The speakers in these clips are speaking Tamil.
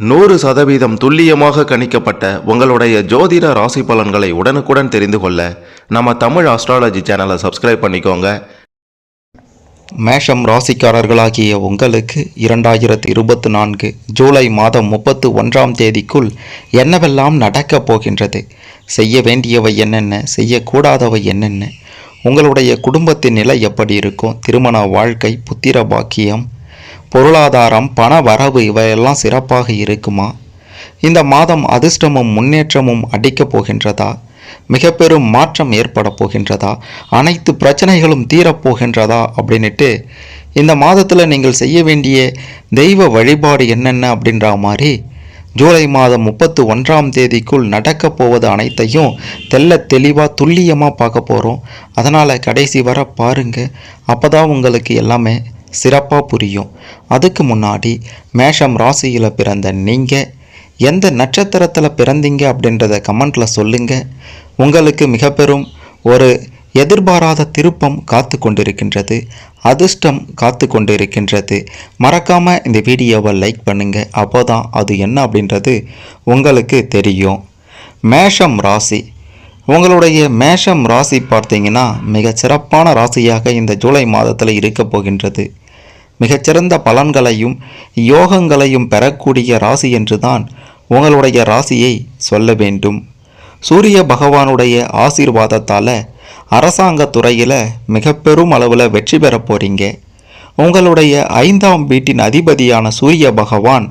நூறு சதவீதம் துல்லியமாக கணிக்கப்பட்ட உங்களுடைய ஜோதிட ராசி பலன்களை உடனுக்குடன் தெரிந்து கொள்ள நம்ம தமிழ் ஆஸ்ட்ராலஜி சேனலை சப்ஸ்கிரைப் பண்ணிக்கோங்க. மேஷம் ராசிக்காரர்களாகிய உங்களுக்கு இரண்டாயிரத்து இருபத்தி நான்கு ஜூலை மாதம் முப்பத்து ஒன்றாம் தேதிக்குள் என்னவெல்லாம் நடக்கப் போகின்றது? செய்ய வேண்டியவை என்னென்ன? செய்யக்கூடாதவை என்னென்ன? உங்களுடைய குடும்பத்தின் நிலை எப்படி இருக்கும்? திருமண வாழ்க்கை புத்திர பாக்கியம் பொருளாதாரம் பண வரவு இவையெல்லாம் சிறப்பாக இருக்குமா? இந்த மாதம் அதிர்ஷ்டமும் முன்னேற்றமும் அடிக்கப் போகின்றதா? மிக பெரும் மாற்றம் ஏற்பட போகின்றதா? அனைத்து பிரச்சனைகளும் தீரப்போகின்றதா அப்படின்னுட்டு இந்த மாதத்தில் நீங்கள் செய்ய வேண்டிய தெய்வ வழிபாடு என்னென்ன அப்படின்ற மாதிரி ஜூலை மாதம் முப்பத்து ஒன்றாம் தேதிக்குள் நடக்கப் போவது அனைத்தையும் தெல்ல தெளிவாக துல்லியமாக பார்க்க போகிறோம் அதனால் கடைசி வர பாருங்கள் அப்போ தான் உங்களுக்கு எல்லாமே சிறப்பாக புரியும். அதுக்கு முன்னாடி மேஷம் ராசியில் பிறந்த நீங்கள் எந்த நட்சத்திரத்தில் பிறந்தீங்க அப்படின்றத கமெண்ட்டில் சொல்லுங்கள் உங்களுக்கு மிக பெரும் ஒரு எதிர்பாராத திருப்பம் காத்து கொண்டிருக்கின்றது. அதிர்ஷ்டம் காத்து கொண்டிருக்கின்றது. மறக்காமல் இந்த வீடியோவை லைக் பண்ணுங்கள் அப்போ தான் அது என்ன அப்படின்றது உங்களுக்கு தெரியும். மேஷம் ராசி. உங்களுடைய மேஷம் ராசி பார்த்தீங்கன்னா மிக சிறப்பான ராசியாக இந்த ஜூலை மாதத்தில் இருக்க போகின்றது. மிகச்சிறந்த பலன்களையும் யோகங்களையும் பெறக்கூடிய ராசி என்றுதான் உங்களுடைய ராசியை சொல்ல வேண்டும். சூரிய பகவானுடைய ஆசீர்வாதத்தால் அரசாங்க துறையில் மிக பெரும் அளவில் வெற்றி பெற போகிறீங்க உங்களுடைய ஐந்தாம் வீட்டின் அதிபதியான சூரிய பகவான்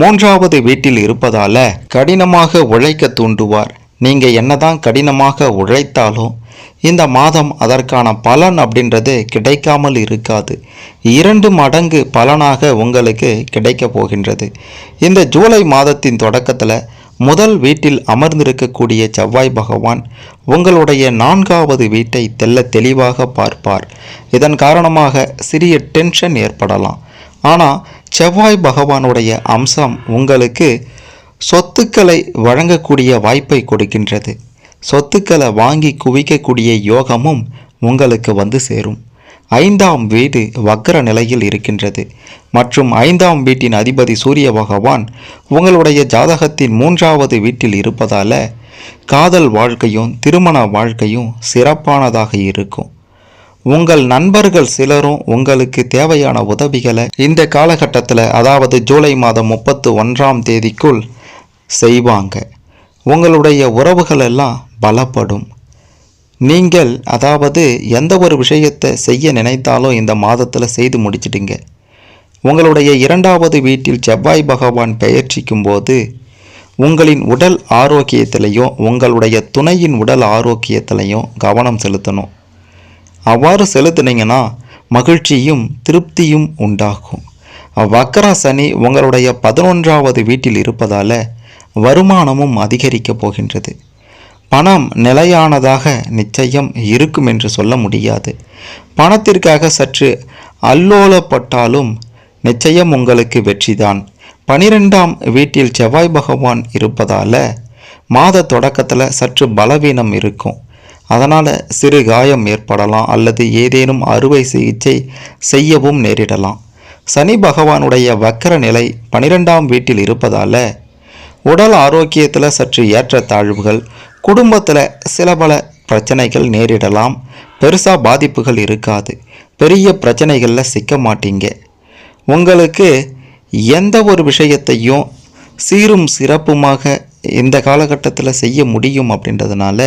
மூன்றாவது வீட்டில் இருப்பதால் கடினமாக உழைக்க தூண்டுவார். நீங்கள் என்னதான் கடினமாக உழைத்தாலும் இந்த மாதம் அதற்கான பலன் அப்படின்றது கிடைக்காமல் இருக்காது. இரண்டு மடங்கு பலனாக உங்களுக்கு கிடைக்க போகின்றது. இந்த ஜூலை மாதத்தின் தொடக்கத்தில் முதல் வீட்டில் அமர்ந்திருக்கக்கூடிய செவ்வாய் பகவான் உங்களுடைய நான்காவது வீட்டை தெல்ல தெளிவாக பார்ப்பார். இதன் காரணமாக சிறிய டென்ஷன் ஏற்படலாம். ஆனால் செவ்வாய் பகவானுடைய அம்சம் உங்களுக்கு சொத்துக்களை வழங்கக்கூடிய வாய்ப்பை கொடுக்கின்றது. சொத்துக்களை வாங்கி குவிக்கக்கூடிய யோகமும் உங்களுக்கு வந்து சேரும். ஐந்தாம் வீடு வக்கர நிலையில் இருக்கின்றது. மற்றும் ஐந்தாம் வீட்டின் அதிபதி சூரிய பகவான் உங்களுடைய ஜாதகத்தின் மூன்றாவது வீட்டில் இருப்பதால் காதல் வாழ்க்கையும் திருமண வாழ்க்கையும் சிறப்பானதாக இருக்கும். உங்கள் நண்பர்கள் சிலரும் உங்களுக்கு தேவையான உதவிகளை இந்த காலகட்டத்தில் அதாவது ஜூலை மாதம் முப்பத்து ஒன்றாம் தேதிக்குள் செய்வாங்க. உங்களுடைய உறவுகள் எல்லாம் பலப்படும். நீங்கள் அதாவது எந்த ஒரு விஷயத்தை செய்ய நினைத்தாலும் இந்த மாதத்தில் செய்து முடிச்சிடுங்க. உங்களுடைய இரண்டாவது வீட்டில் செவ்வாய் பகவான் பெயர்ச்சிக்கும் போது உங்களின் உடல் ஆரோக்கியத்திலையும் உங்களுடைய துணையின் உடல் ஆரோக்கியத்திலையும் கவனம் செலுத்தணும். அவ்வாறு செலுத்துனீங்கன்னா மகிழ்ச்சியும் திருப்தியும் உண்டாகும். வக்கர சனி உங்களுடைய பதினொன்றாவது வீட்டில் இருப்பதால் வருமானமும் அதிகரிக்கப் போகின்றது. பணம் நிலையானதாக நிச்சயம் இருக்கும் என்று சொல்ல முடியாது. பணத்திற்காக சற்று அல்லோலப்பட்டாலும் நிச்சயம் உங்களுக்கு வெற்றிதான். பனிரெண்டாம் வீட்டில் செவ்வாய் பகவான் இருப்பதால் மாத தொடக்கத்தில் சற்று பலவீனம் இருக்கும். அதனால் சிறு காயம் ஏற்படலாம் அல்லது ஏதேனும் அறுவை சிகிச்சை செய்யவும் நேரிடலாம். சனி பகவானுடைய வக்கர நிலை பனிரெண்டாம் வீட்டில் இருப்பதால் உடல் ஆரோக்கியத்தில் சற்று ஏற்றத்தாழ்வுகள் குடும்பத்தில் சில பல பிரச்சனைகள் நேரிடலாம். பெருசாக பாதிப்புகள் இருக்காது. பெரிய பிரச்சனைகளில் சிக்க மாட்டீங்க. உங்களுக்கு எந்த ஒரு விஷயத்தையும் சீரும் சிறப்புமாக இந்த காலகட்டத்தில் செய்ய முடியும் அப்படின்றதுனால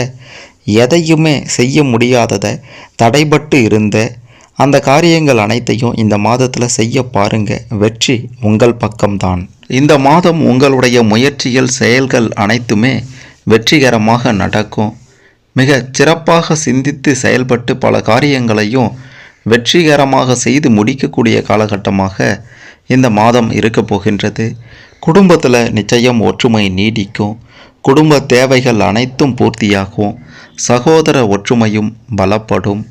எதையுமே செய்ய முடியாததை தடைபட்டு இருந்த அந்த காரியங்கள் அனைத்தையும் இந்த மாதத்தில் செய்ய பாருங்க. வெற்றி உங்கள் பக்கம்தான். இந்த மாதம் உங்களுடைய முயற்சிகள் செயல்கள் அனைத்துமே வெற்றிகரமாக நடக்கும். மிக சிறப்பாக சிந்தித்து செயல்பட்டு பல காரியங்களையும் வெற்றிகரமாக செய்து முடிக்கக்கூடிய காலகட்டமாக இந்த மாதம் இருக்க போகின்றது. குடும்பத்தில் நிச்சயம் ஒற்றுமை நீடிக்கும். குடும்ப தேவைகள் அனைத்தும் பூர்த்தியாகும். சகோதர ஒற்றுமையும் பலப்படும்.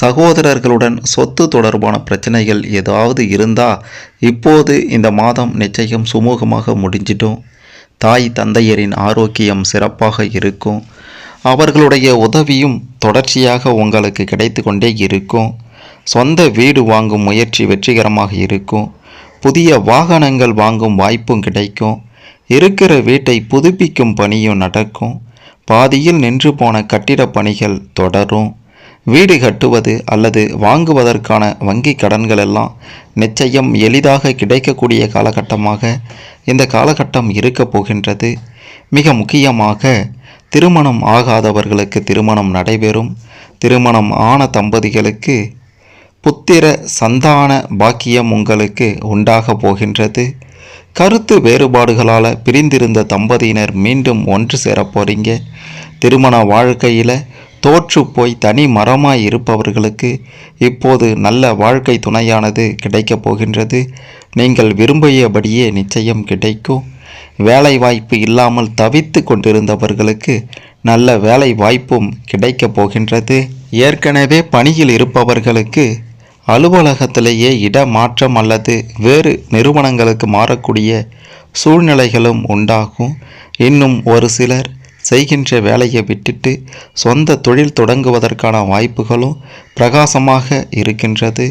சகோதரர்களுடன் சொத்து தொடர்பான பிரச்சனைகள் ஏதாவது இருந்தால் இப்போது இந்த மாதம் நிச்சயம் சுமூகமாக முடிஞ்சிடும். தாய் தந்தையரின் ஆரோக்கியம் சிறப்பாக இருக்கும். அவர்களுடைய உதவியும் தொடர்ச்சியாக உங்களுக்கு கிடைத்து கொண்டே இருக்கும். சொந்த வீடு வாங்கும் முயற்சி வெற்றிகரமாக இருக்கும். புதிய வாகனங்கள் வாங்கும் வாய்ப்பும் கிடைக்கும். இருக்கிற வீட்டை புதுப்பிக்கும் பணியும் நடக்கும். பாதியில் நின்று போன கட்டிடப் பணிகள் தொடரும். வீடு கட்டுவது அல்லது வாங்குவதற்கான வங்கி கடன்கள் எல்லாம் நிச்சயம் எளிதாக கிடைக்கக்கூடிய காலகட்டமாக இந்த காலகட்டம் இருக்கப் போகின்றது. மிக முக்கியமாக திருமணம் ஆகாதவர்களுக்கு திருமணம் நடைபெறும். திருமணம் ஆன தம்பதிகளுக்கு புத்திர சந்தான பாக்கியம் உங்களுக்கு உண்டாக போகின்றது. கருத்து வேறுபாடுகளால் பிரிந்திருந்த தம்பதியினர் மீண்டும் ஒன்று சேரப்போறீங்க திருமண வாழ்க்கையில் தோற்று போய் தனி மரமாய் இருப்பவர்களுக்கு இப்போது நல்ல வாழ்க்கை துணையானது கிடைக்கப் போகின்றது. நீங்கள் விரும்பியபடியே நிச்சயம் கிடைக்கும். வேலை வாய்ப்பு இல்லாமல் தவித்து கொண்டிருந்தவர்களுக்கு நல்ல வேலை வாய்ப்பும் கிடைக்கப் போகின்றது. ஏற்கனவே பணியில் இருப்பவர்களுக்கு அலுவலகத்திலேயே இடமாற்றம் அல்லது வேறு நிறுவனங்களுக்கு மாறக்கூடிய சூழ்நிலைகளும் உண்டாகும். இன்னும் ஒரு சிலர் செய்கின்ற வேலையை விட்டுட்டு சொந்த தொழில் தொடங்குவதற்கான வாய்ப்புகளும் பிரகாசமாக இருக்கின்றது.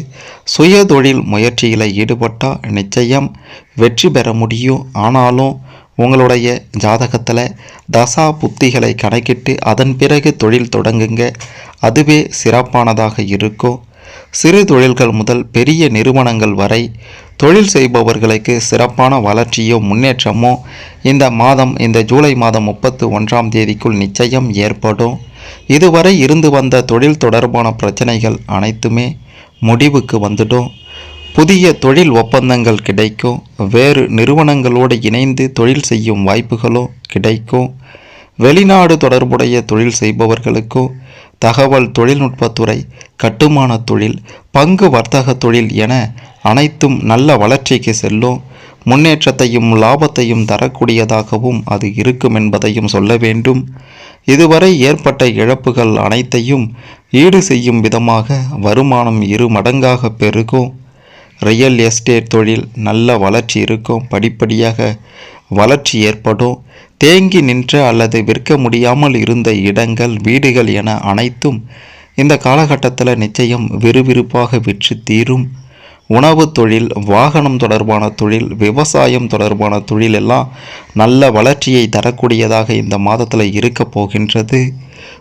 சுய தொழில் முயற்சியில் ஈடுபட்டால் நிச்சயம் வெற்றி பெற முடியும். ஆனாலும் உங்களுடைய ஜாதகத்தில் தசா புத்திகளை கணக்கிட்டு அதன் பிறகு தொழில் தொடங்குங்க. அதுவே சிறப்பானதாக இருக்கும். சிறு தொழில்கள் முதல் பெரிய நிறுவனங்கள் வரை தொழில் செய்பவர்களுக்கு சிறப்பான வளர்ச்சியோ முன்னேற்றமோ இந்த மாதம் இந்த ஜூலை மாதம் முப்பத்து ஒன்றாம் தேதிக்குள் நிச்சயம் ஏற்படும். இதுவரை இருந்து வந்த தொழில் தொடர்பான பிரச்சனைகள் அனைத்துமே முடிவுக்கு வந்துடும். புதிய தொழில் ஒப்பந்தங்கள் கிடைக்கும். வேறு நிறுவனங்களோடு இணைந்து தொழில் செய்யும் வாய்ப்புகளும் கிடைக்கும். வெளிநாடு தொடர்புடைய தொழில் செய்பவர்களுக்கோ தகவல் தொழில்நுட்பத்துறை கட்டுமான தொழில் பங்கு வர்த்தக தொழில் என அனைத்தும் நல்ல வளர்ச்சிக்கு செல்லும் முன்னேற்றத்தையும் லாபத்தையும் தரக்கூடியதாகவும் அது இருக்கும் என்பதையும் சொல்ல வேண்டும். இதுவரை ஏற்பட்ட இழப்புகள் அனைத்தையும் ஈடு செய்யும் விதமாக வருமானம் இரு மடங்காக பெருகும். ரியல் எஸ்டேட் தொழில் நல்ல வளர்ச்சி இருக்கும். படிப்படியாக வளர்ச்சி ஏற்படும். தேங்கி நின்ற அல்லது விற்க முடியாமல் இருந்த இடங்கள் வீடுகள் என அனைத்தும் இந்த காலகட்டத்தில் நிச்சயம் விறுவிறுப்பாக விற்று தீரும். உணவு தொழில் வாகனம் தொடர்பான தொழில் விவசாயம் தொடர்பான தொழில் எல்லாம் நல்ல வளர்ச்சியை தரக்கூடியதாக இந்த மாதத்தில் இருக்க போகின்றது.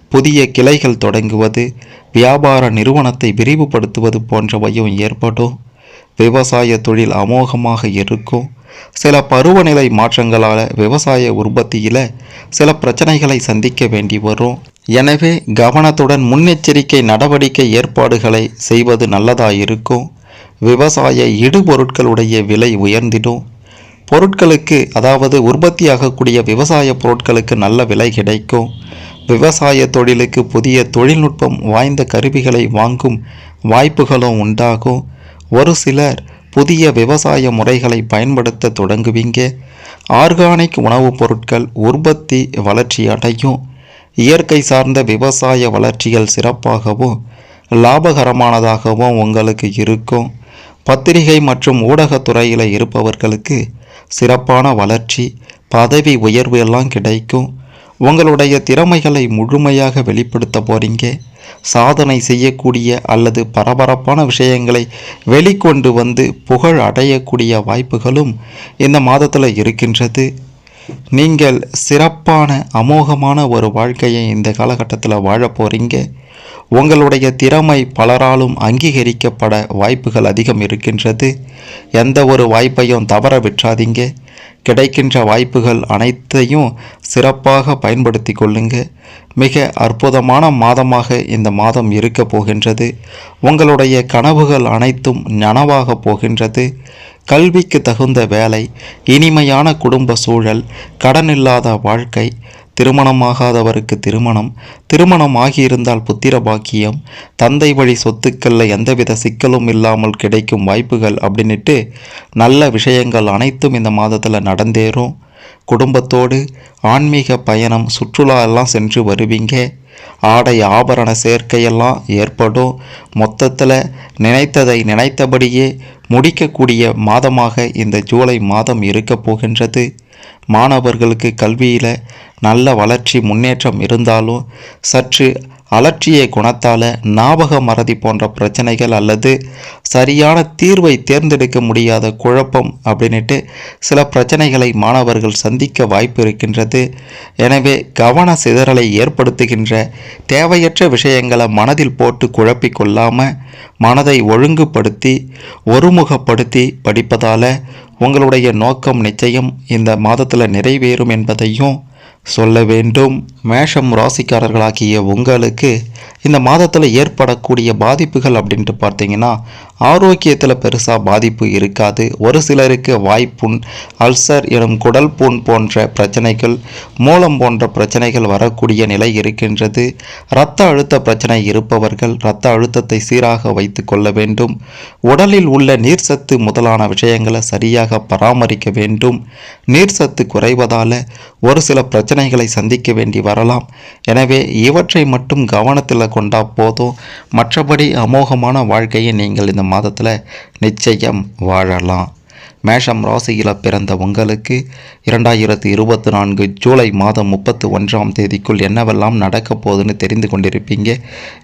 புதிய கிளைகள் தொடங்குவது வியாபார நிறுவனத்தை விரிவுபடுத்துவது போன்றவையும் ஏற்படும். விவசாய தொழில் அமோகமாக இருக்கும். சில பருவநிலை மாற்றங்களால் விவசாய உற்பத்தியில் சில பிரச்சனைகளை சந்திக்க வேண்டி வரும். எனவே கவனத்துடன் முன்னெச்சரிக்கை நடவடிக்கை ஏற்பாடுகளை செய்வது நல்லதாக இருக்கும். விவசாய இடுபொருட்களுடைய விலை உயர்ந்திடும். பொருட்களுக்கு அதாவது உற்பத்தியாகக்கூடிய விவசாய பொருட்களுக்கு நல்ல விலை கிடைக்கும். விவசாய தொழிலுக்கு புதிய தொழில்நுட்பம் வாய்ந்த கருவிகளை வாங்கும் வாய்ப்புகளும் உண்டாகும். ஒரு சிலர் புதிய விவசாய முறைகளை பயன்படுத்த தொடங்குவீங்க. ஆர்கானிக் உணவுப் பொருட்கள் உற்பத்தி வளர்ச்சி அடையும். இயற்கை சார்ந்த விவசாய வளர்ச்சிகள் சிறப்பாகவும் லாபகரமானதாகவும் உங்களுக்கு இருக்கும். பத்திரிகை மற்றும் ஊடகத்துறையில் இருப்பவர்களுக்கு சிறப்பான வளர்ச்சி பதவி உயர்வு எல்லாம் கிடைக்கும். உங்களுடைய திறமைகளை முழுமையாக வெளிப்படுத்த போறீங்க. சாதனை செய்யக்கூடிய அல்லது பரபரப்பான விஷயங்களை வெளிக்கொண்டு வந்து புகழ் அடையக்கூடிய வாய்ப்புகளும் இந்த மாதத்தில் இருக்கின்றது. நீங்கள் சிறப்பான அமோகமான ஒரு வாழ்க்கையை இந்த காலகட்டத்தில் வாழ போறீங்க. உங்களுடைய திறமை பலராலும் அங்கீகரிக்கப்பட வாய்ப்புகள் அதிகம் இருக்கின்றது. எந்த ஒரு வாய்ப்பையும் தவற விற்றாதீங்க கிடைக்கின்ற வாய்ப்புகள் அனைத்தையும் சிறப்பாக பயன்படுத்தி கொள்ளுங்க. மிக அற்புதமான மாதமாக இந்த மாதம் இருக்க போகின்றது. உங்களுடைய கனவுகள் அனைத்தும் நனவாக போகின்றது. கல்விக்கு தகுந்த வேலை இனிமையான குடும்ப சூழல் கடனில்லாத வாழ்க்கை திருமணமாகாதவருக்கு திருமணம் திருமணம் ஆகியிருந்தால் புத்திர பாக்கியம் தந்தை வழி சொத்துக்களில் எந்தவித சிக்கலும் இல்லாமல் கிடைக்கும் வாய்ப்புகள் அப்படின்னுட்டு நல்ல விஷயங்கள் அனைத்தும் இந்த மாதத்தில் நடந்தேறும். குடும்பத்தோடு ஆன்மீக பயணம் சுற்றுலா எல்லாம் சென்று வருவீங்க. ஆடை ஆபரண சேர்க்கையெல்லாம் ஏற்படும். மொத்தத்தில் நினைத்ததை நினைத்தபடியே முடிக்கக்கூடிய மாதமாக இந்த ஜூலை மாதம் இருக்க போகின்றது. மாணவர்களுக்கு கல்வியில் நல்ல வளர்ச்சி முன்னேற்றம் இருந்தாலும் சற்று அலட்சிய குணத்தால் ஞாபக மறதி போன்ற பிரச்சனைகள் அல்லது சரியான தீர்வை தேர்ந்தெடுக்க முடியாத குழப்பம் அப்படின்ட்டு சில பிரச்சனைகளை மாணவர்கள் சந்திக்க வாய்ப்பு இருக்கின்றது. எனவே கவன சிதறலை ஏற்படுத்துகின்ற தேவையற்ற விஷயங்களை மனதில் போட்டு குழப்பிக்கொள்ளாமல் மனதை ஒழுங்குபடுத்தி ஒருமுகப்படுத்தி படிப்பதால் உங்களுடைய நோக்கம் நிச்சயம் இந்த மாதத்தில் நிறைவேறும் என்பதையும் சொல்ல வேண்டும். மேஷம் ராசிக்காரர்களாகிய உங்களுக்கு இந்த மாதத்தில் ஏற்படக்கூடிய பாதிப்புகள் அப்படின்ட்டு பார்த்தீங்கன்னா ஆரோக்கியத்தில் பெருசாக பாதிப்பு இருக்காது. ஒரு சிலருக்கு வாய்ப்புண் அல்சர் எனும் குடல் புண் போன்ற பிரச்சனைகள் மூலம் போன்ற பிரச்சனைகள் வரக்கூடிய நிலை இருக்கின்றது. இரத்த அழுத்த பிரச்சனை இருப்பவர்கள் இரத்த அழுத்தத்தை சீராக வைத்து கொள்ள வேண்டும். உடலில் உள்ள நீர்சத்து முதலான விஷயங்களை சரியாக பராமரிக்க வேண்டும். நீர்சத்து குறைவதால் ஒரு சில பிரச்சனைகளை சந்திக்க வேண்டி வரலாம். எனவே இவற்றை மட்டும் கவனத்தில் கொண்டா போதும். மற்றபடி அமோகமான வாழ்க்கையை நீங்கள் இந்த மாதத்தில் நிச்சயம் வாழலாம். மேஷம் ராசியில் பிறந்த உங்களுக்கு இரண்டாயிரத்தி இருபத்தி நான்கு ஜூலை மாதம் முப்பத்து ஒன்றாம் தேதிக்குள் என்னவெல்லாம் நடக்கப் போகுதுன்னு தெரிந்து கொண்டிருப்பீங்க.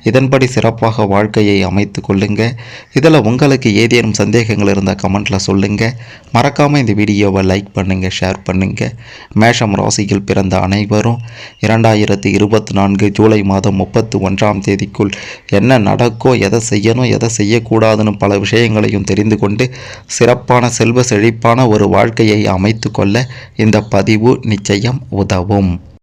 இதன்படி சிறப்பாக வாழ்க்கையை அமைத்து கொள்ளுங்க. இதில் உங்களுக்கு ஏதேனும் சந்தேகங்கள் இருந்தால் கமெண்ட்டில் சொல்லுங்கள் மறக்காமல் இந்த வீடியோவை லைக் பண்ணுங்கள் ஷேர் பண்ணுங்கள் மேஷம் ராசியில் பிறந்த அனைவரும் இரண்டாயிரத்தி இருபத்தி நான்கு ஜூலை மாதம் முப்பத்து ஒன்றாம் தேதிக்குள் என்ன நடக்கோ எதை செய்யணும் எதை செய்யக்கூடாதுன்னு பல விஷயங்களையும் தெரிந்து கொண்டு சிறப்பான செல்வ செழிப்பான ஒரு வாழ்க்கையை அமைத்து கொள்ள இந்த பதிவு நிச்சயம் உதவும்.